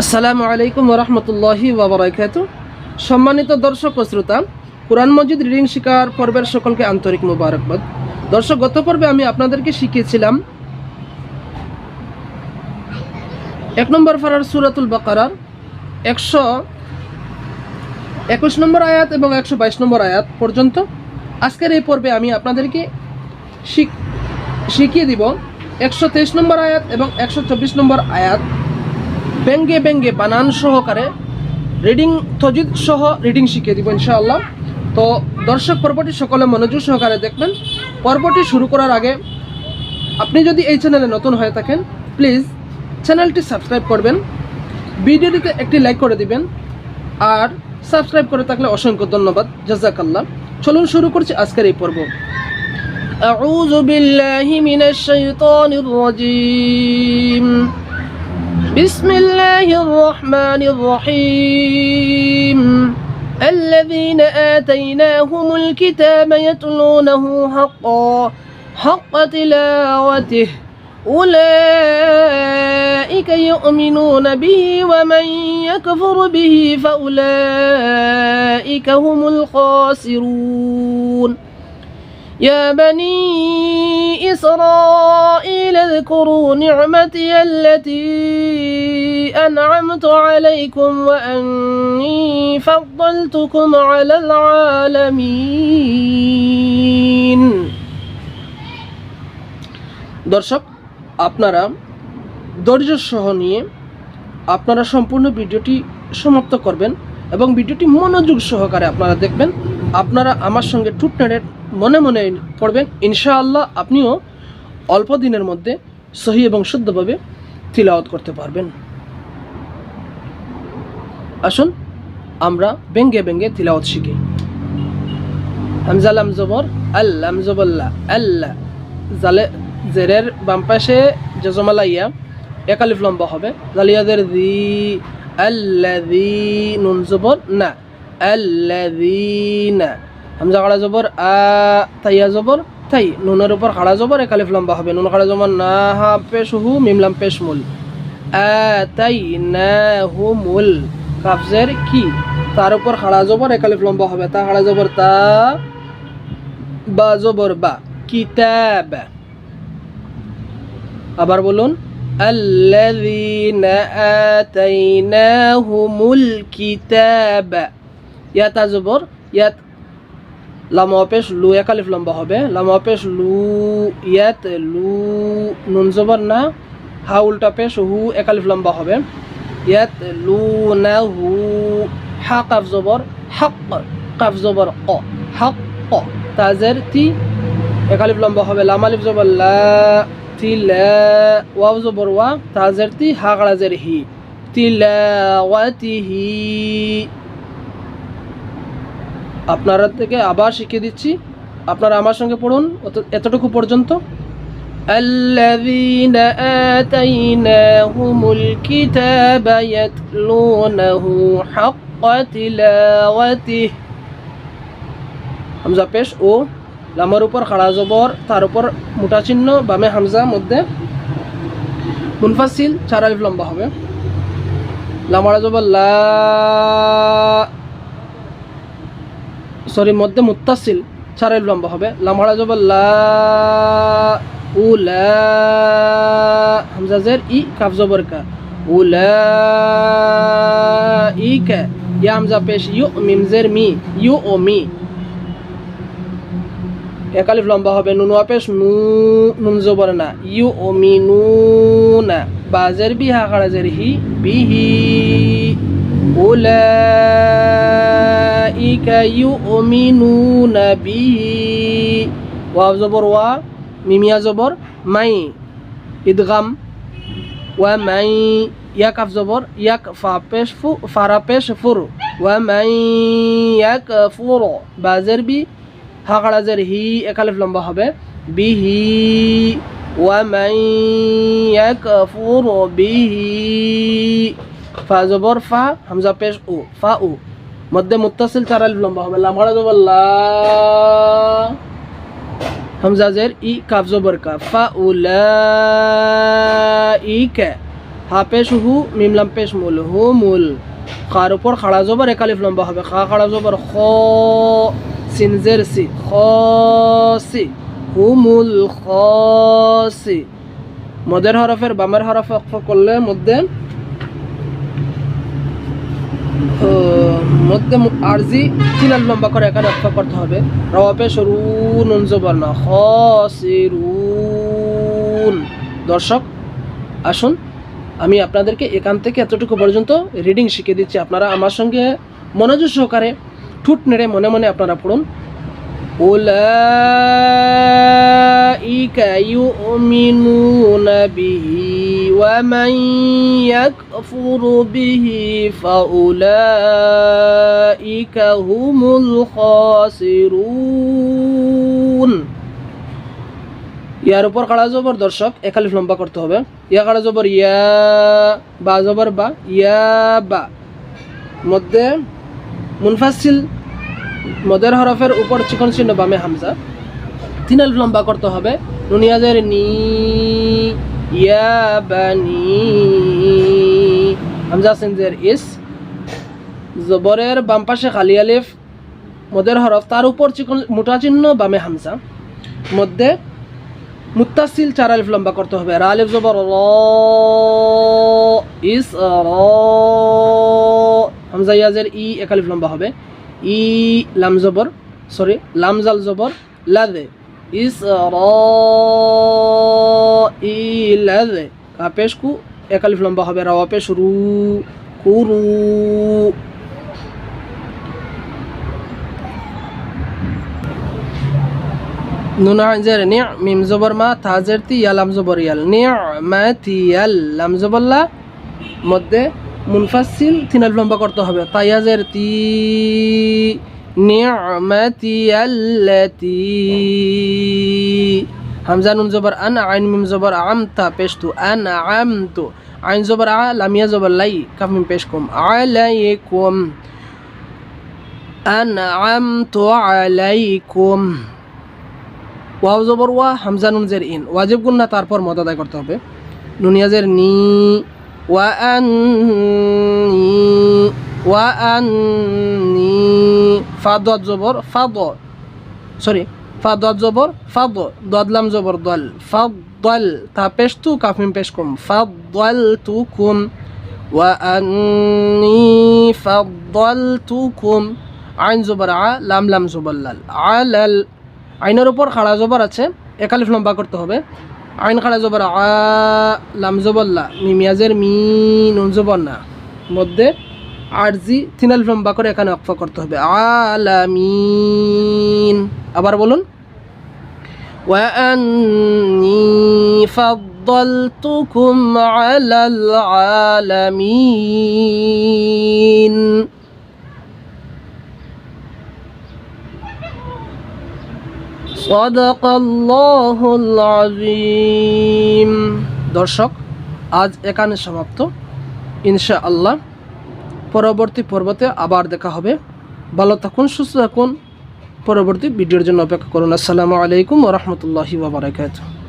আসসালামু আলাইকুম রহমতুল্লাহি ওবরাকাত সম্মানিত দর্শক ও শ্রোতা, কোরআন মজিদ রিডিং শিকার পর্বের সকলকে আন্তরিক মুবারকবাদ। দর্শক, গত পর্বে আমি আপনাদেরকে শিখিয়েছিলাম এক নম্বর ফারার সুরাতুল বাকারার একশো একুশ নম্বর আয়াত এবং একশো বাইশ নম্বর আয়াত পর্যন্ত। আজকের এই পর্বে আমি আপনাদেরকে শিখ শিখিয়ে দিব একশো তেইশ নম্বর আয়াত এবং একশো চব্বিশ নম্বর আয়াত। ব্যঙ্গে ব্যঙ্গে বানান সহকারে রিডিং তজিদ সহ রিডিং শিখিয়ে দিব ইনশাআল্লাহ তো দর্শক পর্বটি সকলে মনোযোগ সহকারে দেখবেন পর্বটি শুরু করার আগে আপনি যদি এই চ্যানেলে নতুন হয়ে থাকেন প্লিজ চ্যানেলটি সাবস্ক্রাইব করবেন ভিডিওটিতে একটি লাইক করে দিবেন আর সাবস্ক্রাইব করে থাকলে অসংখ্য ধন্যবাদ জাজাকাল্লাহ চলুন শুরু করছি আজকের এই পর্ব أعوذ بالله من الشيطان الرجيم بسم الله الرحمن الرحيم. الذين آتيناهم الكتاب يتلونه حقا حق تلاوته. أولئك يؤمنون به ومن يكفر به فأولئك هم الخاسرون. يا بني إسرائيل اذكروا نعمتي التي أنعمت عليكم وأني فضلتكم على العالمين দর্শক আপনারা ধৈর্য সহ নিয়ে আপনারা সম্পূর্ণ ভিডিওটি সমাপ্ত করবেন এবং ভিডিওটি মনোযোগ সহকারে আপনারা দেখবেন আপনারা আমার সঙ্গে টুট নেড়ে মনে মনে পড়বেন, ইনশাআল্লাহ আপনিও অল্প দিনের মধ্যে সহি এবং শুদ্ধভাবে তিলাওয়াত করতে পারবেন। আসুন, আমরা ব্যঙ্গে ব্যঙ্গে তিলাওয়াত শিখি। হামজালাম জবর আল্লাম জবল্লা আল্লাহ জালে জেরের বাম পাশে জজমালাইয়া একালিফ লম্বা হবে। জালিয়াদের দি আল্লাদি নুন জবর, না। আল্লাদিনা হামজা কাড়া জবর আ তাইয়া জবর তাই নুনের উপর খাড়া জবর একালিফ লম্বা হবে নুন খাড়া জবর না হা পেশ হু মিমলাম পেশ মুল আ তাই না হু মুল কাফজের কি তার উপর খাড়া জবর একালিফ লম্বা হবে তা খাড়া জবর তা বা জবর বা কিতাব আবার বলুন الذين آتيناهم الكتاب ইয়াত আজবর ইয়াত লামা পেশ লু একালিফ লম্বা হবে। লামা পেশ লু ইয়াত, লু নুন জবর না, হা উল্টা পেশ হু একালিফ লম্বা হবে। ইয়াত, লু না, হু, হা কাফ জবর, হক, কাফ জবর, ক, হক, ক। তাজের তি একালিফ লম্বা হবে। লাম আলিফ জবর, লা, তি, লা, ওয়াও জবর, ওয়া। তাজের তি হা কাড়াজের হি। তিলাওয়াতিহি আপনারা থেকে আবার শিখিয়ে দিচ্ছি আপনারা আমার সঙ্গে পড়ুন অত- এতটুকু পর্যন্ত الذين آتيناهم الكتاب يتلونه حق تلاوته হামজা পেশ ও লামার উপর খাড়া জবর তার উপর মোটা চিহ্ন বামে হামজা মধ্যে মুনফাসিল চার আলিফ লম্বা হবে লামারা জবর লা সরি, মধ্যে মুত্তাসিল চার আলিফ লম্বা হবে। লামারা জবর লা উ লা জের ই কাফ জবর কা। উ লা ই কা। ইয়া হামজা পেশ ইউ মিম জের মি। ইউ ও মি। একালিফ লম্বা হবে। নুন ওয়াপেশ নু, নুন জবর না। ইউ ও মি নু না। বাজের বি হা খাড়াজের হি বিহি উলাইকা ইউমিনুনা বিহি ওয়াও জবর ওয়া মিমিয়া জবর মাই ইদগাম ওয়া মাই ইয়াক আফ জবর ইয়াক ফা পেশ ফু ফারা পেশ ফুর ওয়া মাই ইয়াক ফুর বাজের বি হাকড়াজের হি একালিফ লম্বা হবে বিহি ওয়ামাই ইয়াকফুর বিহি ফা জবর ফা, হামজা পেশ উ, ফা উ। মধ্যে মুত্তাসিল চার আলিফ লম্বা হবে লামড়া জবর লা। হামজা জের ই, কাফ জবর কা ফা উলাইকা হা পেশ হু মিমলাম পেশ মুল, হু মুল। খার উপর খাড়া জবর একালিফ লম্বা হবে, খা খাড়া জবর খ সিনজের সি, খ সি খ সি। মদের হরফের বামের হরফ করলে মধ্যে মধ্যে আরজি তিন আলিফ লম্বা করে এখানে অক্ষ করতে হবে। রওয়াপে সরু নঞ্জ জবর না খ দর্শক, আসুন, আমি আপনাদেরকে এখান থেকে এতটুকু পর্যন্ত রিডিং শিখে দিচ্ছি। আপনারা আমার সঙ্গে মনোযোগ সহকারে ঠুট নেড়ে মনে মনে আপনারা পড়ুন। أولئك يؤمنون به ومن يكفر به فأولئك هم الخاسرون ইয়ার উপর কাড়া জবর দর্শক একালিফ লম্বা করতে হবে ইয়া কাড়া জবর ইয়া বা জবর বা ইয়া বা মধ্যে মুনফাসিল মদের হরফের উপর চিকন চিহ্ন বামে হামজা। তিন আলিফ লম্বা করতে হবে। নুনিয়াজের নি। হামজা সিনজের ইস। জবরের বাম পাশে খালি আলিফ। মদের হরফ তার উপর চিকন, মোটা চিহ্ন বামে হামজা। মধ্যে মুত্তাসিল চার আলিফ লম্বা করতে হবে। রা, আলিফ, জবর, র, ইস, র। হামজা ইয়াজের ই এক আলিফ লম্বা হবে। ই লাম জবর সরি লাম জাল জবর লাদে। ইস ই লাদে কাপেশ কু এক আলিফ লম্বা হবে রাওয়া পেশ রু কুরু নুন আইজের নি মিম জবর মা তাজের তি ইয়ালাম জবর ইয়াল। নি মা তি ইয়াল। লাম জবর লা, মধ্যে মুনফাসিল তিন আলিফ লম্বা করতে হবে। তাইয়াজের তি নি'মাতি আল্লাতি। হামজা নুন জবর আন, আইন মিম জবর আমতা, পেশতু আন, আমতু। আইন জবর আ, লামিয়া জবর লাই, কাফ মিম পেশ কুম। আলাইকুম। আনআমতু আলাইকুম। ওয়াও জবর ওয়া, হামজা নুন জের ইন। ওয়াজিব গুন্না তারপর মদ আদায় করতে হবে। নুনিয়াজের নি ওয়া আন্নি ওয়া আন্নি ফাদ জবর ফাদ সরি ফাদ জবর ফাদ দদলাম জবর দল ফাদল তা পেশ তু কাফিম পেশ তু কুম আইন জবর আ লাম লাম লাল আলাল আইনের উপর খাড়া জবর আছে, একালিফ লম্বা করতে হবে। আইন খাড়া জবর আ লাম জবল্লা মিমিয়াজের মি নুন জবর না মধ্যে আরজি তিন আলিফ লম্বা করে এখানে অক্ফা করতে হবে আলামিন আবার বলুন وأني فضلتكم على العالمين দর্শক, আজ এখানে সমাপ্ত। ইনশা আল্লাহ পরবর্তী পর্বতে আবার দেখা হবে। ভালো থাকুন, সুস্থ থাকুন। পরবর্তী ভিডিওর জন্য অপেক্ষা করুন। আসসালামু আলাইকুম রহমতুল্লাহি বাবরাকাতু